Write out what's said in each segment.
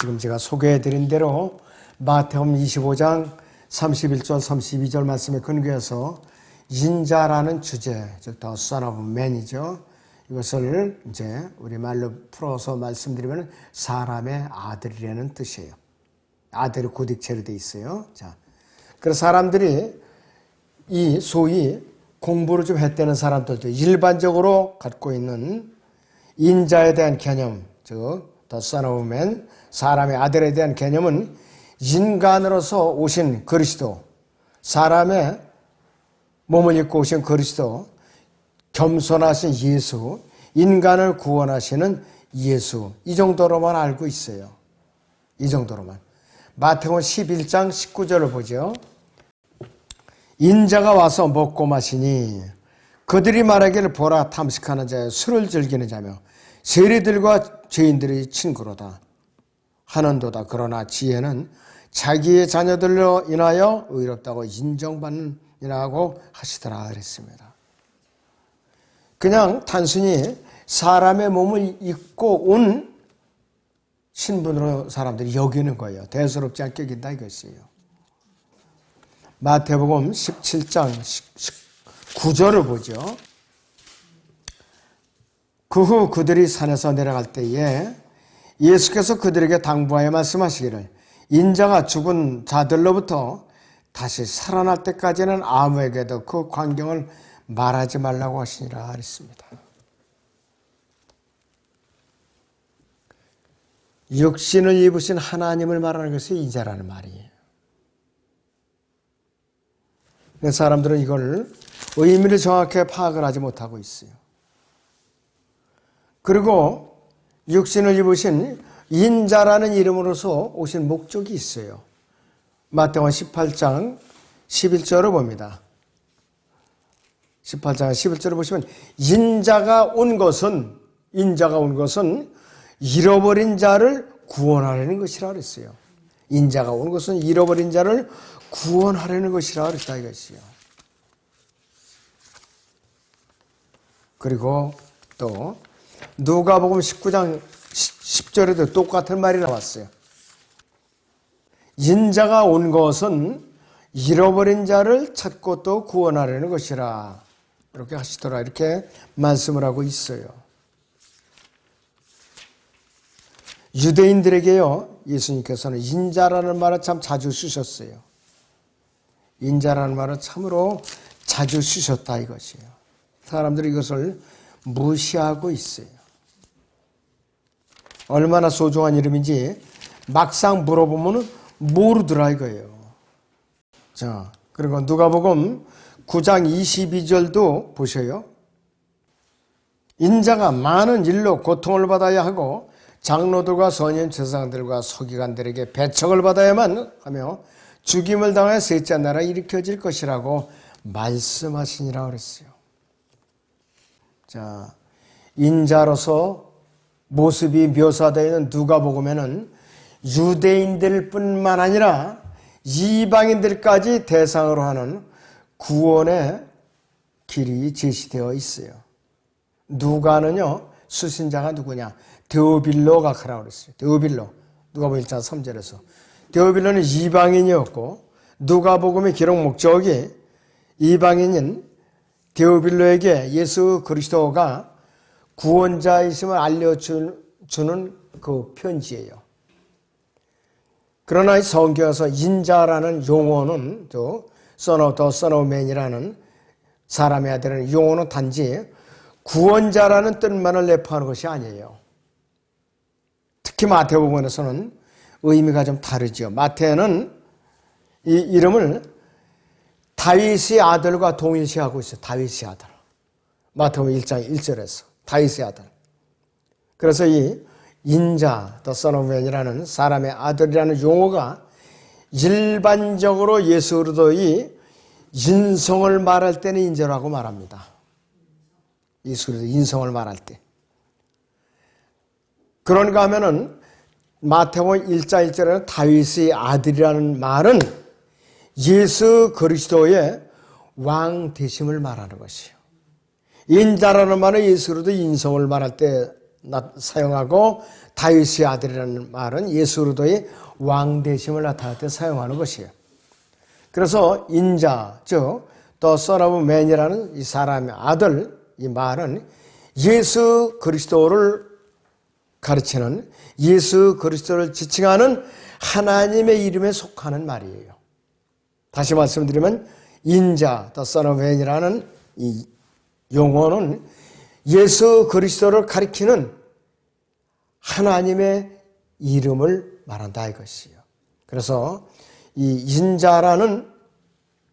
지금 제가 소개해 드린 대로 마태음 25장 31절 32절 말씀에 근거해서 인자라는 주제, 즉 the son of man이죠. 이것을 이제 우리 말로 풀어서 말씀드리면 사람의 아들이라는 뜻이에요. 아들이 고딕체로 돼 있어요. 자, 그래서 사람들이 이 소위 공부를 좀 했다는 사람들도 일반적으로 갖고 있는 인자에 대한 개념, 즉 the son 사람의 아들에 대한 개념은 인간으로서 오신 그리스도, 사람의 몸을 입고 오신 그리스도, 겸손하신 예수, 인간을 구원하시는 예수, 이 정도로만 알고 있어요. 이 정도로만. 마태복음 11장 19절을 보죠. 인자가 와서 먹고 마시니 그들이 말하기를 보라 탐식하는 자여 술을 즐기는 자며 세리들과 죄인들의 친구로다 하는도다 그러나 지혜는 자기의 자녀들로 인하여 의롭다고 인정받느니라고 하시더라 그랬습니다. 그냥 단순히 사람의 몸을 입고 온 신분으로 사람들이 여기는 거예요. 대수롭지 않게 여긴다 이것이에요. 마태복음 17장 9절을 보죠. 그 후 그들이 산에서 내려갈 때에 예수께서 그들에게 당부하여 말씀하시기를 인자가 죽은 자들로부터 다시 살아날 때까지는 아무에게도 그 광경을 말하지 말라고 하시니라 했습니다. 육신을 입으신 하나님을 말하는 것이 인자라는 말이에요. 사람들은 이걸 의미를 정확하게 파악을 하지 못하고 있어요. 그리고 육신을 입으신 인자라는 이름으로서 오신 목적이 있어요. 마태원 18장 11절을 봅니다. 18장 11절을 보시면 인자가 온 것은 인자가 온 것은 잃어버린 자를 구원하려는 것이라 그랬어요. 인자가 온 것은 잃어버린 자를 구원하려는 것이라 그랬다 이것이요. 그리고 또 누가복음 19장 10절에도 똑같은 말이 나왔어요. 인자가 온 것은 잃어버린 자를 찾고 또 구원하려는 것이라 이렇게 하시더라 이렇게 말씀을 하고 있어요. 유대인들에게요 예수님께서는 인자라는 말을 참 자주 쓰셨어요. 인자라는 말을 참으로 자주 쓰셨다 이것이에요. 사람들이 이것을 무시하고 있어요. 얼마나 소중한 이름인지 막상 물어보면 모르더라 이거예요. 자, 그리고 누가복음 9장 22절도 보셔요. 인자가 많은 일로 고통을 받아야 하고 장로들과 선임 제사장들과 서기관들에게 배척을 받아야만 하며 죽임을 당해 셋째 나라 일으켜질 것이라고 말씀하시니라 그랬어요. 자, 인자로서 모습이 묘사되어 있는 누가복음에는 유대인들뿐만 아니라 이방인들까지 대상으로 하는 구원의 길이 제시되어 있어요. 누가는요, 수신자가 누구냐? 데오빌로가 크라고 그랬어요. 데오빌로. 누가복음 1장 3절에서. 데오빌로는 이방인이었고, 누가복음의 기록 목적이 이방인인 데오빌로에게 예수 그리스도가 구원자이심을 알려주는 그 편지예요. 그러나 성경에서 인자라는 용어는 또 son of man이라는 사람의 아들은 용어는 단지 구원자라는 뜻만을 내포하는 것이 아니에요. 특히 마태복음에서는 의미가 좀 다르죠. 마태는 이 이름을 다윗의 아들과 동일시하고 있어요. 다윗의 아들. 마태복음 1장 1절에서 다윗의 아들. 그래서 이 인자, the man이라는 사람의 아들이라는 용어가 일반적으로 예수 그리스도의 인성을 말할 때는 인자라고 말합니다. 예수 그리스도 인성을 말할 때. 그런가 하면은 마태복음 1장 1절에는 다윗의 아들이라는 말은 예수 그리스도의 왕 되심을 말하는 것이요. 인자라는 말은 예수 그리스도 인성을 말할 때 나- 사용하고 다윗의 아들이라는 말은 예수 그리스도의 왕 되심을 나타낼 때 사용하는 것이에요. 그래서 인자 즉 Son of Man이라는 이 사람의 아들 이 말은 예수 그리스도를 가르치는 예수 그리스도를 지칭하는 하나님의 이름에 속하는 말이에요. 다시 말씀드리면 인자 The Son of Man이라는 이 용어는 예수 그리스도를 가리키는 하나님의 이름을 말한다 이것이요. 그래서 이 인자라는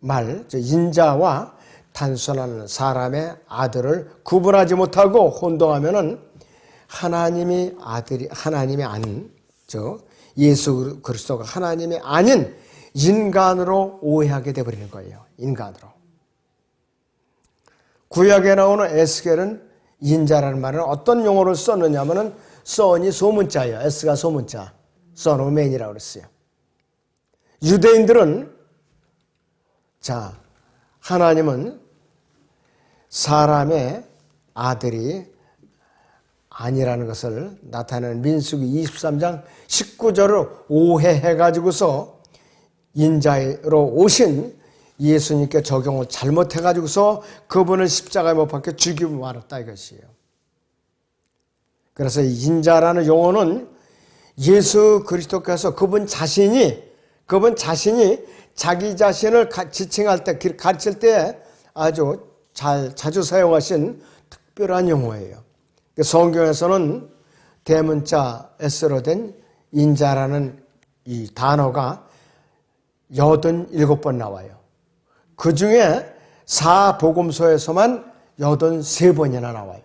말, 저 인자와 단순한 사람의 아들을 구분하지 못하고 혼동하면은 하나님이 아들이 하나님이 아닌 저 예수 그리스도가 하나님이 아닌 인간으로 오해하게 돼 버리는 거예요. 인간으로. 구약에 나오는 에스겔은 인자라는 말은 어떤 용어를 썼느냐면은 son이 소문자예요. s가 소문자. man이라고 그랬어요. 유대인들은 자, 하나님은 사람의 아들이 아니라는 것을 나타내는 민수기 23장 19절을 오해해 가지고서 인자로 오신 예수님께 적용을 잘못해 가지고서 그분을 십자가에 못 박혀 죽이고 말았다 이것이에요. 그래서 이 인자라는 용어는 예수 그리스도께서 그분 자신이 그분 자신이 자기 자신을 가- 지칭할 때 가르칠 때 아주 잘 자주 사용하신 특별한 용어예요. 그 성경에서는 대문자 S로 된 인자라는 이 단어가 여든 일곱 번 나와요. 그 중에 사복음서에서만 여든 세 번이나 나와요.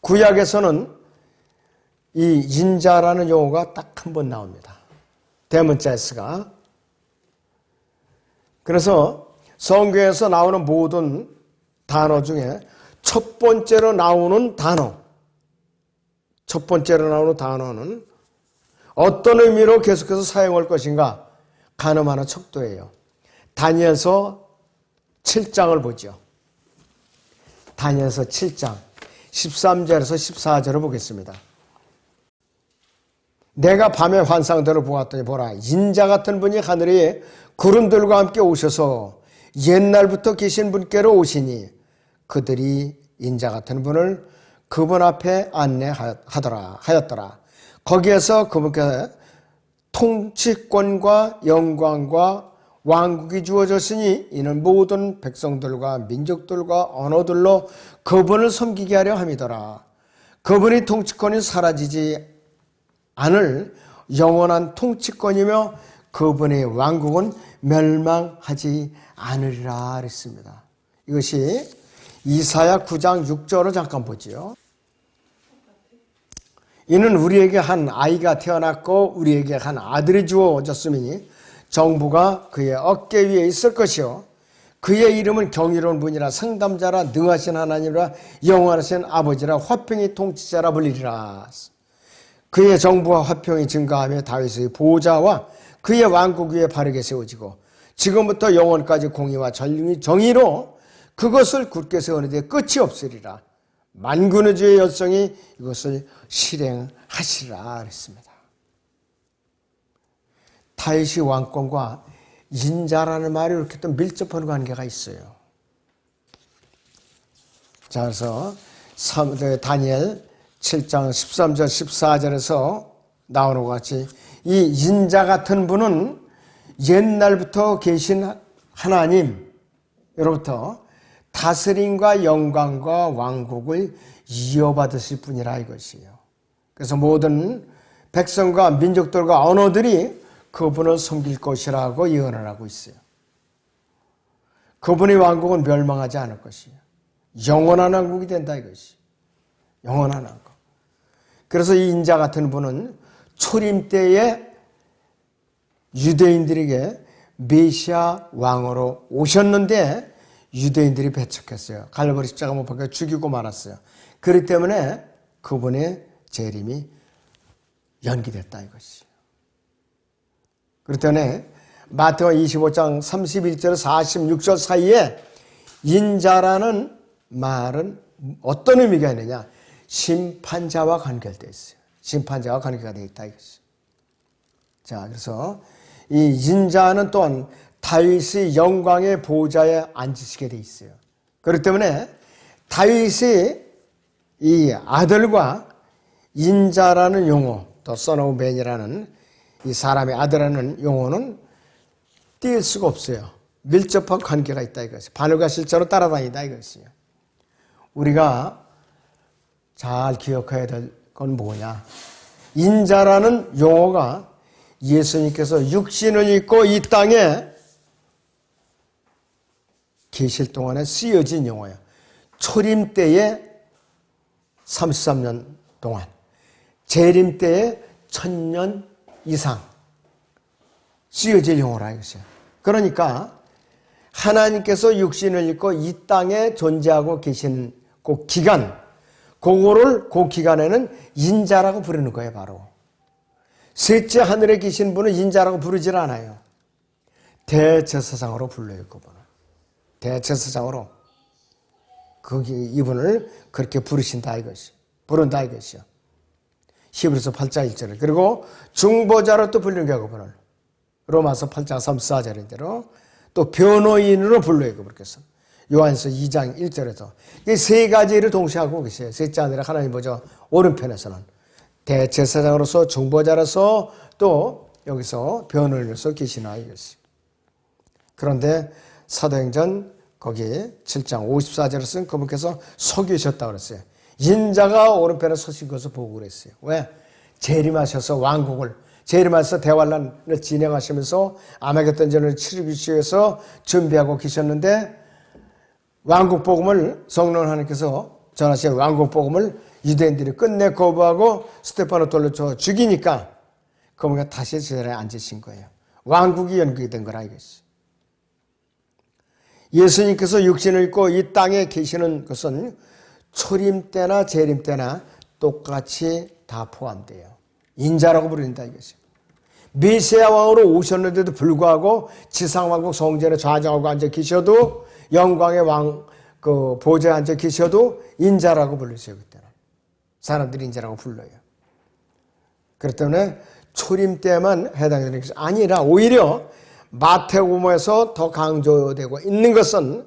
구약에서는 이 인자라는 용어가 딱 한 번 나옵니다. 대문자 S가. 그래서 성경에서 나오는 모든 단어 중에 첫 번째로 나오는 단어, 첫 번째로 나오는 단어는 어떤 의미로 계속해서 사용할 것인가? 가늠하는 척도예요. 다니엘서 7장을 보죠. 다니엘서 7장 13절에서 14절을 보겠습니다. 내가 밤에 환상대로 보았더니 보라 인자 같은 분이 하늘에 구름들과 함께 오셔서 옛날부터 계신 분께로 오시니 그들이 인자 같은 분을 그분 앞에 안내하더라 하였더라. 거기에서 그분께 통치권과 영광과 왕국이 주어졌으니 이는 모든 백성들과 민족들과 언어들로 그분을 섬기게 하려 함이더라. 그분이 통치권이 사라지지 않을 영원한 통치권이며 그분의 왕국은 멸망하지 않으리라 그랬습니다. 이것이 이사야 9장 6절을 잠깐 보지요. 이는 우리에게 한 아이가 태어났고 우리에게 한 아들이 주어졌으니 정부가 그의 어깨 위에 있을 것이요 그의 이름은 경이로운 분이라 상담자라 능하신 하나님이라 영원하신 아버지라 화평의 통치자라 불리리라. 그의 정부와 화평이 증가하며 다윗의 보좌와 그의 왕국 위에 바르게 세워지고 지금부터 영원까지 공의와 전륜이 정의로 그것을 굳게 세우는데 끝이 없으리라. 만군의 주의 열성이 이것을 실행하시리라 그랬습니다. 다윗이 왕권과 인자라는 말이 이렇게 또 밀접한 관계가 있어요. 자, 그래서 다니엘 7장 13절 14절에서 나오는 것 같이 이 인자 같은 분은 옛날부터 계신 하나님으로부터 다스림과 영광과 왕국을 이어받으실 분이라 이것이에요. 그래서 모든 백성과 민족들과 언어들이 그분을 섬길 것이라고 예언을 하고 있어요. 그분의 왕국은 멸망하지 않을 것이에요. 영원한 왕국이 된다 이것이. 영원한 왕국. 그래서 이 인자 같은 분은 초림 때에 유대인들에게 메시아 왕으로 오셨는데 유대인들이 배척했어요. 갈보리 십자가 못 박혀 죽이고 말았어요. 그렇기 때문에 그분의 재림이 연기됐다 이것이. 그렇기 때문에 마태와 25장 31절 46절 사이에 인자라는 말은 어떤 의미가 있느냐? 심판자와 관계되어 있어요. 심판자와 관계가 되어 있다 이것이. 자, 그래서 이 인자는 또한 다윗의 영광의 보좌에 앉으시게 돼 있어요. 그렇기 때문에 다윗의 이 아들과 인자라는 용어, 또 써노맨이라는 이 사람의 아들이라는 용어는 띄을 수가 없어요. 밀접한 관계가 있다 이것이. 바늘과 실제로 따라다니다 이것이요. 우리가 잘 기억해야 될 건 뭐냐? 인자라는 용어가 예수님께서 육신을 입고 이 땅에 계실 동안에 쓰여진 용어예요. 초림 때에 33년 동안, 재림 때에 천년 이상 쓰여질 용어라 이것이에요. 그러니까 하나님께서 육신을 입고 이 땅에 존재하고 계신 그 기간, 그거를 그 기간에는 인자라고 부르는 거예요, 바로. 셋째 하늘에 계신 분은 인자라고 부르질 않아요. 대제사장으로 불러요, 그분을. 대제사장으로. 거기 이분을 그렇게 부르신다 이것이. 부른다 이것이요. 히브리서 8장 1절. 그리고 중보자로 또 부르는 거예요, 그분을. 로마서 8장 3, 4절인 대로 또 변호인으로 불러요, 그분께서. 요한서 2장 1절에서. 이 세 가지를 동시에 하고 계세요. 셋째 아니라 하나님 보죠. 오른편에서는. 대제사장으로서 중보자로서 또 여기서 변호인으로서 계시나 이것이. 그런데 사도행전 거기 7장 54절에 쓴 그분께서 속이셨다고 그랬어요. 인자가 오른편에 서신 것을 보고 그랬어요. 왜? 재림하셔서 왕국을 재림하셔서 대환란을 진행하시면서 아메겟돈전을 치르기 위해서 준비하고 계셨는데 왕국 복음을 성령 하나님께서 전하신 왕국 복음을 유대인들이 끝내 거부하고 스테파노 돌려쳐 죽이니까 그분가 다시 제자리에 앉으신 거예요. 왕국이 연결이 된 거라 이것이. 예수님께서 육신을 입고 이 땅에 계시는 것은 초림 때나 재림 때나 똑같이 다 포함돼요. 인자라고 부른다 이것이. 메시아 왕으로 오셨는데도 불구하고 지상왕국 성전에 좌정하고 앉아 계셔도 영광의 왕, 그 보좌에 앉아 계셔도 인자라고 불렀어요, 그때는. 사람들이 인자라고 불러요. 그렇기 때문에 초림 때만 해당되는 것이 아니라 오히려 마태복음에서 더 강조되고 있는 것은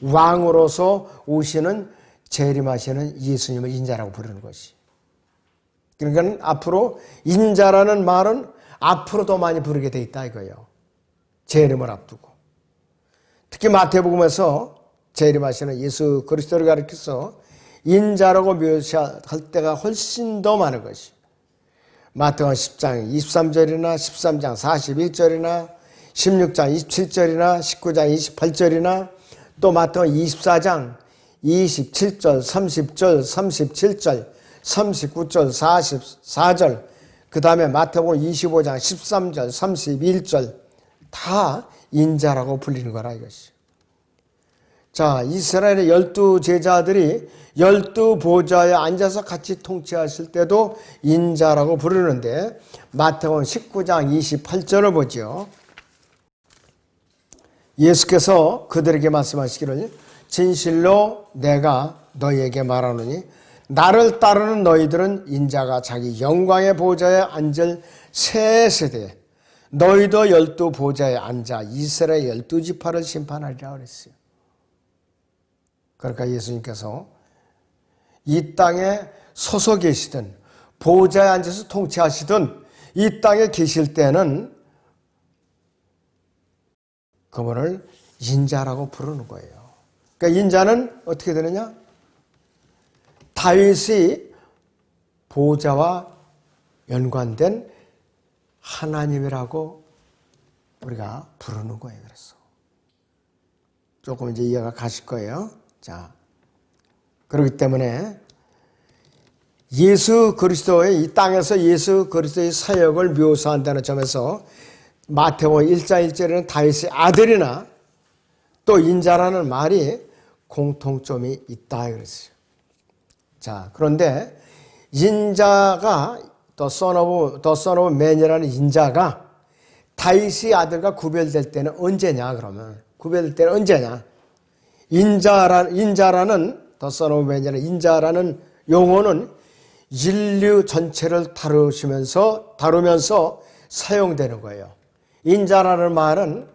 왕으로서 오시는 재림하시는 예수님을 인자라고 부르는 것이. 그러니까 앞으로 인자라는 말은 앞으로 더 많이 부르게 돼 있다 이거예요. 재림을 앞두고. 특히 마태복음에서 재림하시는 예수 그리스도를 가리켜서 인자라고 묘사할 때가 훨씬 더 많은 것이. 마태복음 10장 23절이나 13장 41절이나 16장 27절이나 19장 28절이나 또 마태복음 24장 27절, 30절, 37절, 39절, 44절, 그 다음에 마태복음 25장 13절, 31절 다 인자라고 불리는 거라 이것이. 자, 이스라엘의 열두 제자들이 열두 보좌에 앉아서 같이 통치하실 때도 인자라고 부르는데 마태복음 19장 28절을 보죠. 예수께서 그들에게 말씀하시기를 진실로 내가 너희에게 말하노니 나를 따르는 너희들은 인자가 자기 영광의 보좌에 앉을 새 세대 너희도 열두 보좌에 앉아 이스라엘 열두 지파를 심판하리라 그랬어요. 그러니까 예수님께서 이 땅에 서서 계시든 보좌에 앉아서 통치하시든 이 땅에 계실 때는 그분을 인자라고 부르는 거예요. 그러니까 인자는 어떻게 되느냐? 다윗의 보좌와 연관된 하나님이라고 우리가 부르는 거예요. 그래서 조금 이제 이해가 가실 거예요. 자, 그렇기 때문에 예수 그리스도의 이 땅에서 예수 그리스도의 사역을 묘사한다는 점에서 마태복음 1장 1절에는 다윗의 아들이나 또 인자라는 말이 공통점이 있다 그랬어요. 자, 그런데 인자가 더 son the son man이라는 인자가 다윗의 아들과 구별될 때는 언제냐 그러면 구별될 때는 언제냐 인자라, 인자라는 더 of man이라는 인자라는 용어는 인류 전체를 다루시면서 다루면서 사용되는 거예요. 인자라는 말은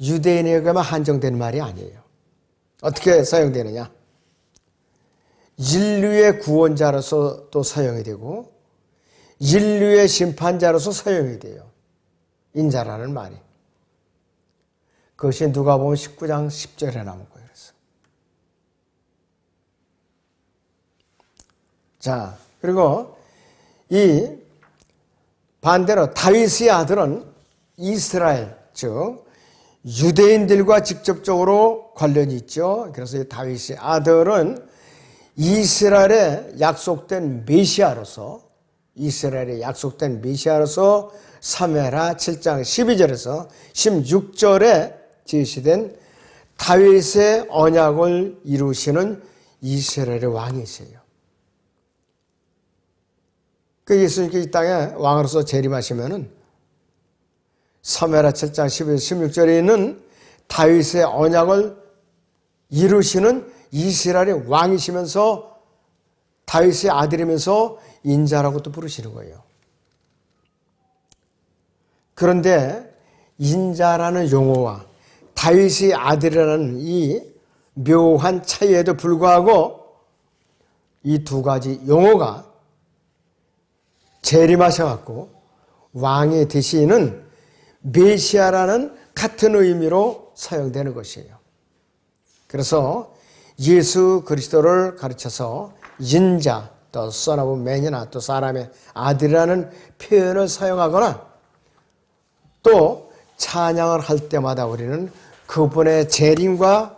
유대인에게만 한정된 말이 아니에요. 어떻게 사용되느냐? 인류의 구원자로서 또 사용이 되고 인류의 심판자로서 사용이 돼요. 인자라는 말이. 그것이 누가 보면 19장 10절에 나온 거예요. 그래서. 자, 그리고 이 반대로 다윗의 아들은 이스라엘, 즉 유대인들과 직접적으로 관련이 있죠. 그래서 이 다윗의 아들은 이스라엘의 약속된 메시아로서 이스라엘의 약속된 메시아로서 사메라 7장 12절에서 16절에 제시된 다윗의 언약을 이루시는 이스라엘의 왕이세요. 그 예수님께 이 땅에 왕으로서 재림하시면은 사메라 7장 12절 16절에 있는 다윗의 언약을 이루시는 이스라엘의 왕이시면서 다윗의 아들이면서 인자라고 또 부르시는 거예요. 그런데 인자라는 용어와 다윗의 아들이라는 이 묘한 차이에도 불구하고 이 두 가지 용어가 재림하셔갖고 왕이 되시는 메시아라는 같은 의미로 사용되는 것이에요. 그래서 예수 그리스도를 가르쳐서 인자, 또 of man이나 또 사람의 아들이라는 표현을 사용하거나 또 찬양을 할 때마다 우리는 그분의 재림과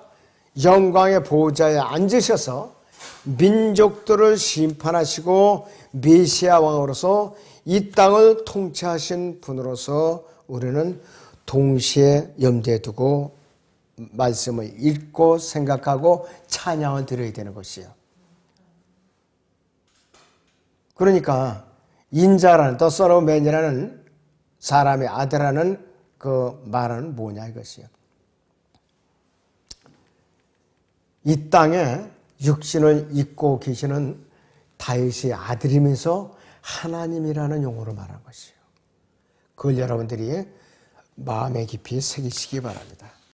영광의 보좌에 앉으셔서 민족들을 심판하시고 메시아 왕으로서 이 땅을 통치하신 분으로서 우리는 동시에 염두에 두고 말씀을 읽고 생각하고 찬양을 드려야 되는 것이에요. 그러니까 인자라는 더 서로맨이라는 사람의 아들라는 그 말은 뭐냐 이것이요. 이 땅에 육신을 입고 계시는 다윗의 아들이면서 하나님이라는 용어로 말한 것이요. 그걸 여러분들이 마음에 깊이 새기시기 바랍니다.